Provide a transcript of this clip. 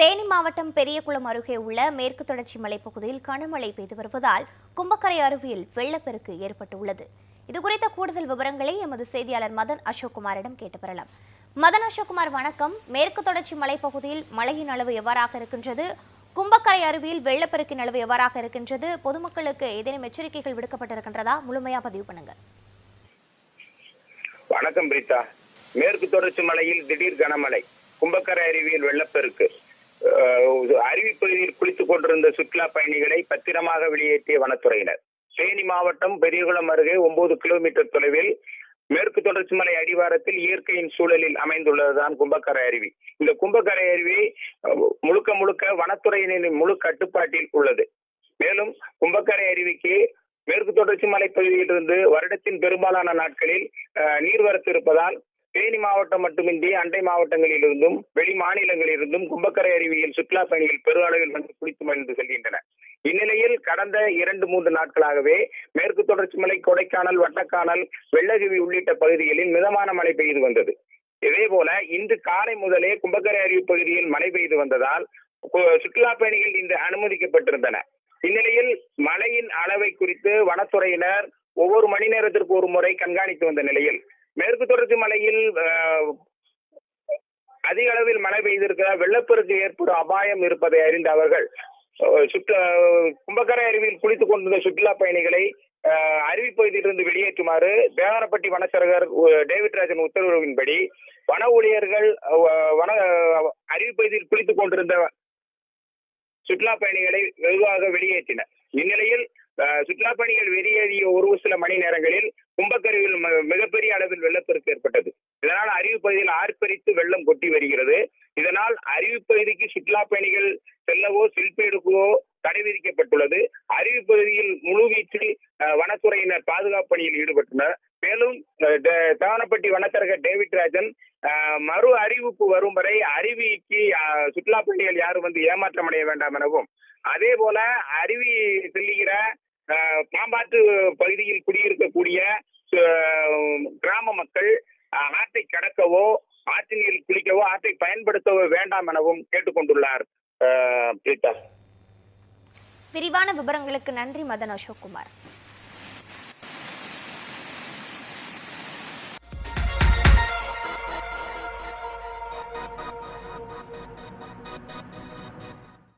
தேனி மாவட்டம் பெரியகுளம் அருகே உள்ள மேற்கு தொடர்ச்சி மலைப்பகுதியில் கனமழை பெய்து வருவதால் கும்பக்கரை அருவியில் வெள்ளப்பெருக்கு ஏற்பட்டுள்ளது. இது குறித்த கூடுதல் விவரங்களை எமது செய்தியாளர் மதன் அசோக்குமாரிடம் கேட்டு பெறலாம் மதன் அசோக்குமார் வணக்கம். மேற்கு தொடர்ச்சி மலைப்பகுதியில் மழையின் அளவு எவ்வாறாக இருக்கின்றது? கும்பக்கரை அருவியில் வெள்ளப்பெருக்கின் அளவு எவ்வாறாக இருக்கின்றது? பொதுமக்களுக்கு ஏதேனும் எச்சரிக்கைகள் விடுக்கப்பட்டிருக்கின்றதா? முழுமையா பதிவு பண்ணுங்க. வணக்கம் பிரீதா மேற்கு தொடர்ச்சி மலையில் திடீர் கனமழை. கும்பக்கரை அருவியில் வெள்ளப்பெருக்கு. அஹ், அருவி பகுதியில் குளித்துக் கொண்டிருந்த சுற்றுலா பயணிகளை பத்திரமாக வெளியேற்றிய வனத்துறையினர். தேனி மாவட்டம் பெரியகுளம் அருகே ஒன்பது கிலோமீட்டர் தொலைவில் மேற்கு தொடர்ச்சி மலை அடிவாரத்தில் இயற்கையின் சூழலில் அமைந்துள்ளதுதான் கும்பக்கரை அருவி. இந்த கும்பக்கரை அருவி முழுக்க முழுக்க வனத்துறையினரின் முழு கட்டுப்பாட்டில் உள்ளது. மேலும் கும்பக்கரை அருவிக்கு மேற்கு தொடர்ச்சி மலை பகுதியிலிருந்து வருடத்தின் பெரும்பாலான நாட்களில் அஹ், நீர்வரத்து இருப்பதால் தேனி மாவட்டம் மட்டுமின்றி அண்டை மாவட்டங்களிலிருந்தும் வெளி மாநிலங்களிலிருந்தும் கும்பக்கரை அருவியில் சுற்றுலா பயணிகள் பெரு வந்து குளித்து மகிழ்ந்து செல்கின்றனர். இந்நிலையில் கடந்த இரண்டு மூன்று நாட்களாகவே மேற்கு தொடர்ச்சி மலை கொடைக்கானல் வட்டக்கானல் வெள்ளகிவி உள்ளிட்ட பகுதிகளில் மிதமான மழை பெய்து வந்தது. இதே போல இன்று காலை முதலே கும்பக்கரை அருவி பகுதியில் மழை பெய்து வந்ததால் சுற்றுலா பயணிகள் இன்று அனுமதிக்கப்பட்டிருந்தன. இந்நிலையில் மழையின் அளவை குறித்து வனத்துறையினர் ஒவ்வொரு மணி நேரத்திற்கு ஒரு முறை கண்காணித்து வந்த நிலையில் மேற்கு தொடர்ச்சி மலையில் அதிக அளவில் மழை பெய்திருக்கிறார் வெள்ளப்பெருக்கு ஏற்படும் அபாயம் இருப்பதை அறிந்த அவர்கள் சுற்று கும்பக்கரை அருவியில் குளித்துக் கொண்டிருந்த சுற்றுலா பயணிகளை அருவி பகுதியிலிருந்து வெளியேற்றுமாறு தேவனப்பட்டி வனச்சரகர் டேவிட் ராஜன் உத்தரவின்படி வன ஊழியர்கள் வன அருவி பகுதியில் குளித்துக் கொண்டிருந்த சுற்றுலா பயணிகளை வெகுவாக வெளியேற்றினர். இந்நிலையில் சுற்றுலா பயணிகள் வெளியேறிய ஒரு சில மணி நேரங்களில் கும்பக்கருவில் ம- மிகப்பெரிய அளவில் வெள்ளப்பெருக்கு ஏற்பட்டது. இதனால் அருவி பகுதியில் ஆர்ப்பரித்து வெள்ளம் கொட்டி வருகிறது. இதனால் அருவி பகுதிக்கு சுற்றுலா பயணிகள் செல்லவோ செல்ஃபி எடுக்கவோ தடை விதிக்கப்பட்டுள்ளது. அருவி பகுதியில் முழுவீச்சில் வனத்துறையினர் பாதுகாப்பு பணியில் ஈடுபட்டனர் மேலும் தேவனப்பட்டி வனச்சரகர் டேவிட் ராஜன் அஹ், மறு அறிவிப்பு வரும் வரை அருவிக்கு சுற்றுலா பயணிகள் யாரும் வந்து ஏமாற்றம் அடைய வேண்டாம் எனவும் அதே போல அருவி செல்லுகிற பாம்பாட்டு பகுதியில் குடியிருக்கக்கூடிய கிராம மக்கள் ஆற்றை கடக்கவோ ஆற்று நீரில் குளிக்கவோ ஆற்றை பயன்படுத்தவோ வேண்டாம் எனவும் கேட்டுக்கொண்டுள்ளார் பிரீதா விரிவான விவரங்களுக்கு நன்றி மதன் அசோக்குமார்.